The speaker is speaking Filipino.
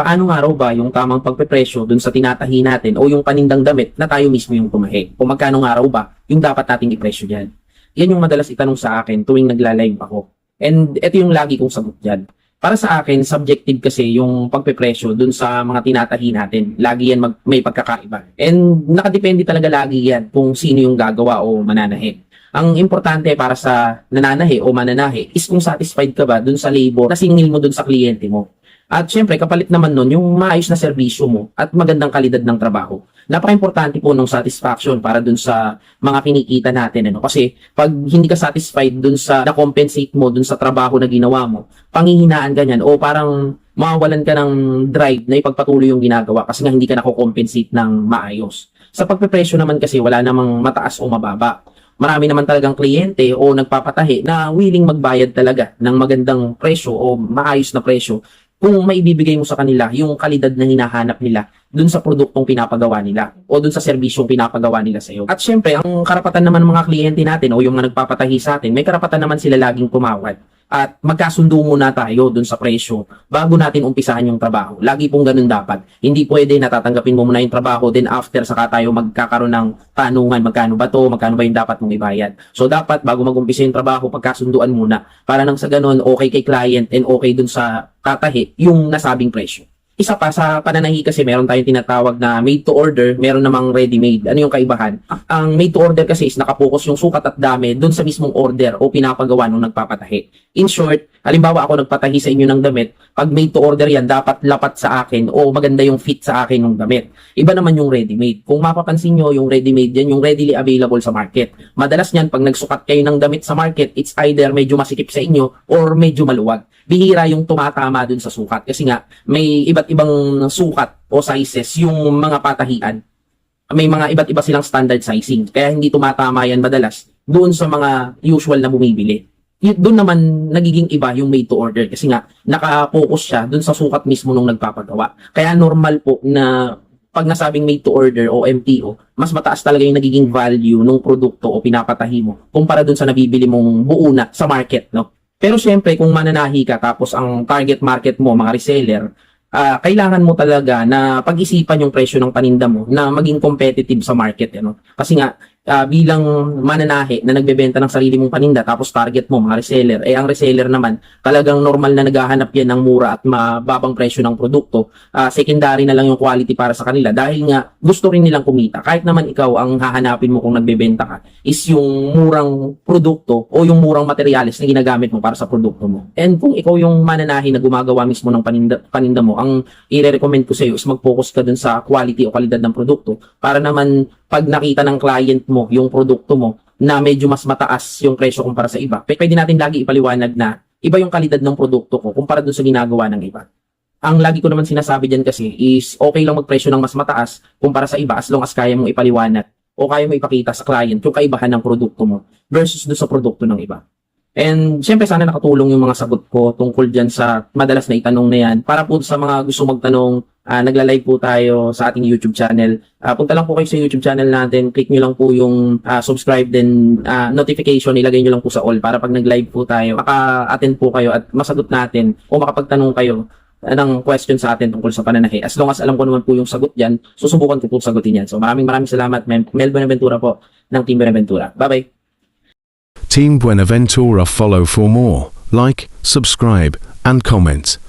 paano nga raw ba yung tamang pagpepresyo dun sa tinatahi natin o yung panindang damit na tayo mismo yung tumahi? O magkano nga raw ba yung dapat nating ipresyo dyan? Yan yung madalas itanong sa akin tuwing nagla-live ako. And ito yung lagi kong sagot dyan. Para sa akin, subjective kasi yung pagpepresyo dun sa mga tinatahi natin. Lagi yan mag, may pagkakaiba. And nakadepende talaga lagi yan kung sino yung gagawa o mananahi. Ang importante para sa nananahi o mananahi is kung satisfied ka ba dun sa labor na singil mo dun sa kliyente mo. At syempre, kapalit naman nun yung maayos na serbisyo mo at magandang kalidad ng trabaho. Napaka-importante po ng satisfaction para dun sa mga kinikita natin. Ano? Kasi pag hindi ka satisfied dun sa na-compensate mo dun sa trabaho na ginawa mo, panghihinaan ka niyan o parang mawawalan ka ng drive na ipagpatuloy yung ginagawa kasi nga hindi ka nako-compensate ng maayos. Sa pagpepresyo naman kasi wala namang mataas o mababa marami naman talagang kliyente o nagpapatahi na willing magbayad talaga ng magandang presyo o maayos na presyo kung maibibigay mo sa kanila yung kalidad na hinahanap nila dun sa produktong pinapagawa nila o dun sa serbisyong pinapagawa nila sa iyo. At syempre, ang karapatan naman ng mga kliyente natin o yung mga nagpapatahi sa atin, may karapatan naman sila laging tumawad at magkasundo muna tayo dun sa presyo bago natin umpisahan yung trabaho. Lagi pong ganun dapat. Hindi pwede natatanggapin mo muna yung trabaho then after saka tayo magkakaroon ng tanungan magkano ba to, magkano ba yung dapat mong ibayad. So dapat bago mag-umpisa yung trabaho, pagkasunduan muna para nang sa ganun okay kay client and okay dun sa tatahi yung nasabing presyo. Isa pa sa pananahi kasi meron tayong tinatawag na made to order, meron namang ready made. Ano yung kaibahan? Ang made to order kasi is nakapokus yung sukat at dami dun sa mismong order o pinapagawa nung nagpapatahi. In short, halimbawa ako nagpatahi sa inyo ng damit, pag made to order yan, dapat lapat sa akin o maganda yung fit sa akin ng damit. Iba naman yung ready made. Kung mapapansin nyo, yung ready made yan, yung readily available sa market. Madalas niyan, pag nagsukat kayo ng damit sa market, it's either medyo masikip sa inyo or medyo maluwag. Bihira yung tumatama dun sa sukat. Kasi nga, may iba't ibang sukat o sizes yung mga patahian. May mga iba't iba silang standard sizing. Kaya hindi tumatama yan madalas doon sa mga usual na bumibili. Y- doon naman nagiging iba yung made to order kasi nga naka-focus siya doon sa sukat mismo nung nagpapagawa. Kaya normal po na pag nasabing made to order o MTO, mas mataas talaga yung nagiging value ng produkto o pinapatahi mo kumpara doon sa nabibili mong buo na sa market, no? Pero syempre, kung mananahi ka tapos ang target market mo, mga reseller, ah, kailangan mo talaga na pag-isipan yung presyo ng paninda mo na maging competitive sa market. Ano? Kasi nga, ah, bilang mananahi na nagbebenta ng sarili mong paninda tapos target mo, mga reseller, eh ang reseller naman, talagang normal na naghahanap yan ng mura at mababang presyo ng produkto. Ah, secondary na lang yung quality para sa kanila dahil nga gusto rin nilang kumita. Kahit naman ikaw ang hahanapin mo kung nagbebenta ka is yung murang produkto o yung murang materyales na ginagamit mo para sa produkto mo. And kung ikaw yung mananahi na gumagawa mismo ng paninda, paninda mo, ang i-recommend ko sa iyo is mag-focus ka dun sa quality o kalidad ng produkto para naman pag nakita ng client mo yung produkto mo na medyo mas mataas yung presyo kumpara sa iba, pwede natin lagi ipaliwanag na iba yung kalidad ng produkto ko kumpara dun sa ginagawa ng iba. Ang lagi ko naman sinasabi dyan kasi is okay lang magpresyo ng mas mataas kumpara sa iba as long as kaya mong ipaliwanag o kaya mo ipakita sa client yung kaibahan ng produkto mo versus do sa produkto ng iba. And syempre sana nakatulong yung mga sagot ko tungkol dyan sa madalas na itanong na yan. Para po sa mga gusto magtanong, ah, nagla-live po tayo sa ating YouTube channel. Ah, punta lang po kayo sa YouTube channel natin, click nyo lang po yung ah, subscribe then ah, notification, ilagay nyo lang po sa all para pag nag-live po tayo, maka-attend po kayo at masagot natin o makapagtanong kayo ng question sa atin tungkol sa pananahi. As long as alam ko naman po yung sagot dyan, susubukan ko po sagutin yan. So maraming maraming salamat, Mel Mel Benaventura po ng Team Benaventura. Bye-bye! Team Buenaventura follow for more, like, subscribe, and comment.